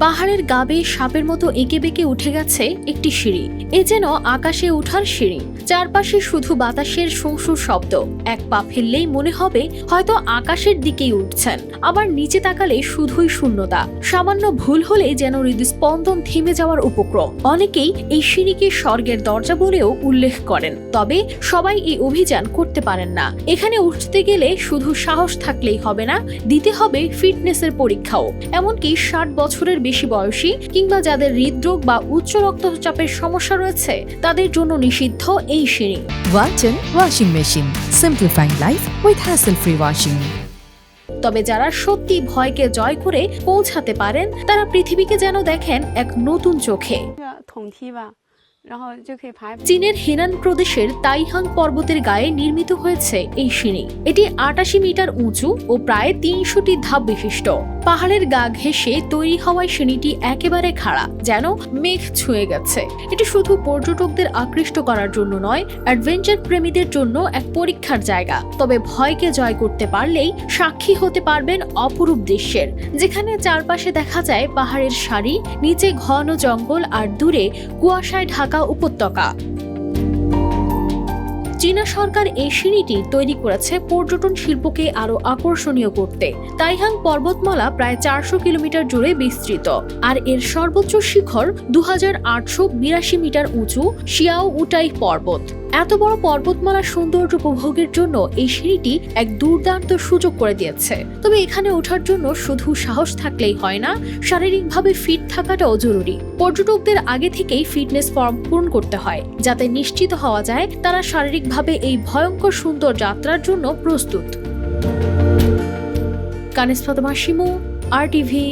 পাহাড়ের গাবে সাপের মতো এঁকে বেঁকে উঠে গেছে একটি সিঁড়ি। এ যেন আকাশে ওঠার সিঁড়ি। চারপাশে শুধু বাতাসের সংসুর শব্দ। এক পা ফেললেই মনে হবে হয়তো আকাশের দিকেই উঠছেন। আবার নিচে তাকালে শুধুই শূন্যতা। সামান্য ভুল হলে যেন হৃদস্পন্দন থেমে যাওয়ার উপক্রম। অনেকেই এই সিঁড়িকে স্বর্গের দরজা বলেও উল্লেখ করেন। তবে সবাই এই অভিযান করতে পারেন না। এখানে উঠতে গেলে শুধু সাহস থাকলেই হবে না, দিতে হবে ফিটনেসের পরীক্ষাও। এমনকি ষাট বছরের বেশি বয়সী কিংবা যাদের হৃদরোগ বা উচ্চ রক্তচাপের সমস্যা রয়েছে তাদের জন্য নিষিদ্ধ এই সিঁড়ি। ওয়াচেন washing machine simplifying life with hassle free washing তবে যারা সত্যি ভয়কে জয় করে পৌঁছাতে পারেন তারা পৃথিবীকে যেন দেখেন এক নতুন চোখে। চীনের হেনান প্রদেশের তাইহাং পর্বতের গায়ে নির্মিত হয়েছে এই সিঁড়ি। এটি আটাশি মিটার উঁচু ও প্রায় তিনশোটি ধাপ বিশিষ্ট। পাহাড়ের গা ঘেঁষে তৈরি হওয়ায় সিঁড়িটি একেবারে খাড়া, যেন মেঘ ছুঁয়ে গেছে। এটি শুধু পর্যটকদের আকৃষ্ট করার জন্য নয়, অ্যাডভেঞ্চার প্রেমীদের জন্য এক পরীক্ষার জায়গা। তবে ভয়কে জয় করতে পারলেই সাক্ষী হতে পারবেন অপরূপ দৃশ্যের, যেখানে চারপাশে দেখা যায় পাহাড়ের সারি, নিচে ঘন জঙ্গল আর দূরে কুয়াশায় ঢাকা উপত্যকা। চীনা সরকার এই সিঁড়িটি তৈরি করেছে পর্যটন শিল্পকে আরও আকর্ষণীয় করতে। তাইহাং পর্বতমালা প্রায় চারশো কিলোমিটার জুড়ে বিস্তৃত। আর এর সর্বোচ্চ শিখর দু হাজার আটশো বিরাশি মিটার উঁচু শিয়াও উটাই পর্বত। এত বড় পর্বতমালার সৌন্দর্য উপভোগের জন্য এই সিঁড়িটি এক দুর্দান্ত সুযোগ করে দিয়েছে। তবে এখানে ওঠার জন্য শুধু সাহস থাকলেই হয় না, শারীরিকভাবে ফিট থাকাটাও জরুরি। পর্যটকদের আগে থেকেই ফিটনেস ফর্ম পূরণ করতে হয়, যাতে নিশ্চিত হওয়া যায় তারা শারীরিকভাবে এই ভয়ঙ্কর সুন্দর যাত্রার জন্য প্রস্তুত। কানিস ফাতেমা শিমু আর টিভি